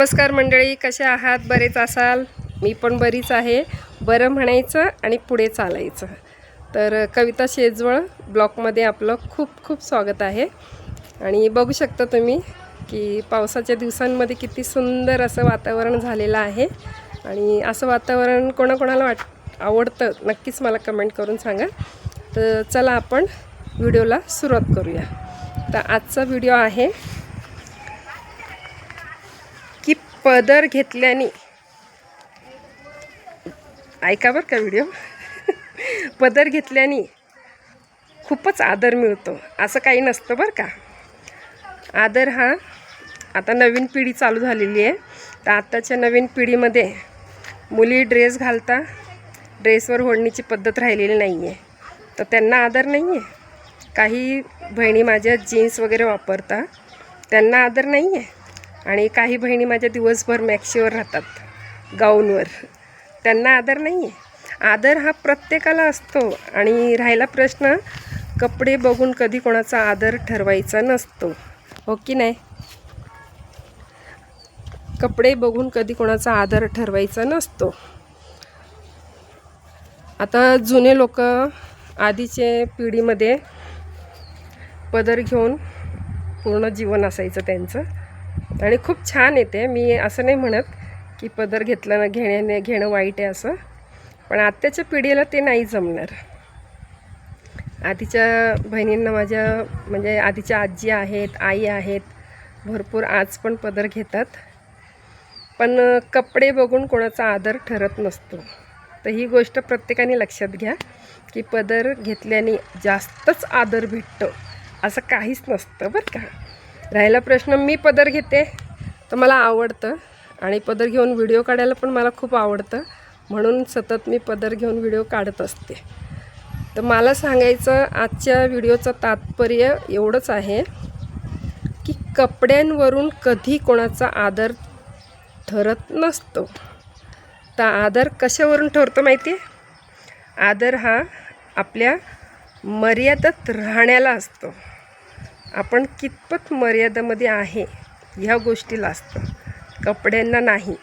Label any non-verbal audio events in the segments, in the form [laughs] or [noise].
नमस्कार मंडळी कसे आहात? बरेच असाल? मी पण बरीच आहे. बरं म्हणायचं आणि पुढे चालायचं. तर कविता शेजवळ ब्लॉकमध्ये आपलं खूप खूप स्वागत आहे. आणि बघू शकता तुम्ही की पावसाच्या दिवसांमध्ये किती सुंदर असं वातावरण झालेलं आहे. आणि असं वातावरण कोणाकोणाला वाट आवडतं नक्कीच मला कमेंट करून सांगा. तर चला आपण व्हिडिओला सुरुवात करूया. तर आजचा व्हिडिओ आहे की पदर घेतल्याने. ऐका बरं का व्हिडिओ पदर घेतल्याने खूपच आदर मिळतो. असं काही नसतं बरं का. आदर हा आता नवीन पिढी चालू झालेली आहे. तर आत्ताच्या नवीन पिढीमध्ये मुली ड्रेस घालता ड्रेसवर ओढणीची पद्धत राहिलेली नाही आहे तर त्यांना आदर नाही आहे काही बहिणी माझ्या जीन्स वगैरे वापरता त्यांना आदर नाही आहे आणि काही बहिणी माझ्या दिवसभर मॅक्सीवर राहतात गाऊनवर. त्यांना आदर नाही आहे आदर हा प्रत्येकाला असतो आणि राहिला प्रश्न कपडे बघून कधी कोणाचा आदर ठरवायचा नसतो. हो की नाही? कपडे बघून कधी कोणाचा आदर ठरवायचा नसतो. आता जुने लोक आधीचे पिढीमध्ये पदर घेऊन पूर्ण जीवन असायचं त्यांचं. आणि खूप छान येते. मी असं नाही म्हणत की पदर घेतलं घेण्याने घेणं वाईट आहे असं. पण आत्ताच्या पिढीला ते नाही जमणार. आधीच्या बहिणींना माझ्या म्हणजे आधीच्या आजी आहेत आई आहेत भरपूर आज पण पदर घेतात. पण कपडे बघून कोणाचा आदर ठरत नसतो. तर ही गोष्ट प्रत्येकाने लक्षात घ्या की पदर घेतल्याने जास्तच आदर भेटतो. असं काहीच नसतं बरं का. राहिला प्रश्न मी पदर घेते तर मला आवडतं. आणि पदर घेऊन व्हिडिओ काढायला पण मला खूप आवडतं. म्हणून सतत मी पदर घेऊन व्हिडिओ काढत असते. तर मला सांगायचं आजच्या व्हिडिओचं तात्पर्य एवढंच आहे की कपड्यांवरून कधी कोणाचा आदर ठरत नसतो. तर आदर कशावरून ठरतो माहिती आहे आदर हा आपल्या मर्यादेत राहण्याला असतो. आपण कितपत मर्यादेमध्ये आहे ह्या गोष्टीला असतं. कपड्यांना नाही.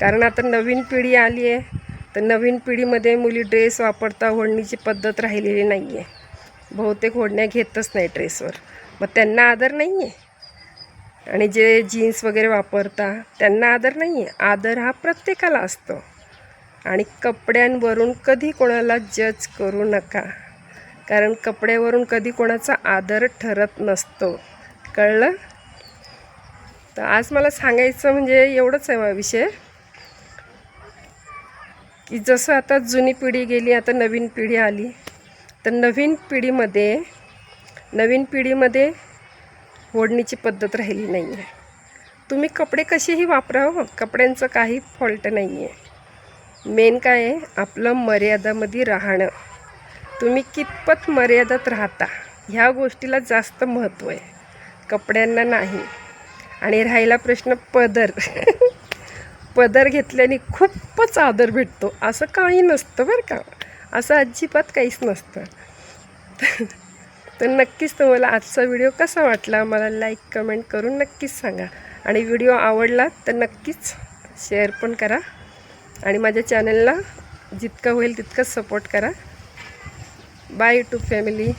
कारण आता नवीन पिढी आली आहे तर नवीन पिढीमध्ये मुली ड्रेस वापरता ओढणीची पद्धत राहिलेली नाही आहे. बहुतेक ओढण्या घेतच नाही ड्रेसवर. मग त्यांना आदर नाही आहे. आणि जे जीन्स वगैरे वापरता त्यांना आदर नाही आहे. आदर हा प्रत्येकाला असतो. आणि कपड्यांवरून कधी कोणाला जज करू नका. कारण कपड्यावरून कधी कोणाचा आदर ठरत नसतो. कळलं? तर आज मला सांगायचं म्हणजे एवढंच आहे विषय. की जसं आता जुनी पिढी गेली आता नवीन पिढी आली तर नवीन पिढीमध्ये नवीन पिढीमध्ये ओढणीची पद्धत राहिली नाही आहे. तुम्ही कपडे कसेही वापरा हो कपड्यांचं काही फॉल्ट नाही आहे. मेन काय आहे आपलं मर्यादामध्ये राहणं. तुम्ही कितपत मर्यादेत राहता? ह्या गोष्टीला जास्त महत्त्व आहे. कपड्यांना नाही. आणि राहिला प्रश्न पदर. [laughs] पदर घेतल्याने खूपच आदर भेटतो. असं काही नसतं बरं का. असं अजिबात काहीच नसतं. [laughs] तर नक्कीच तुम्हाला आजचा व्हिडिओ कसा वाटला? मला लाईक कमेंट करून नक्कीच सांगा. आणि व्हिडिओ आवडला तर नक्कीच शेअर पण करा. आणि माझ्या चॅनलला जितकं होईल तितकंच सपोर्ट करा. bye to family.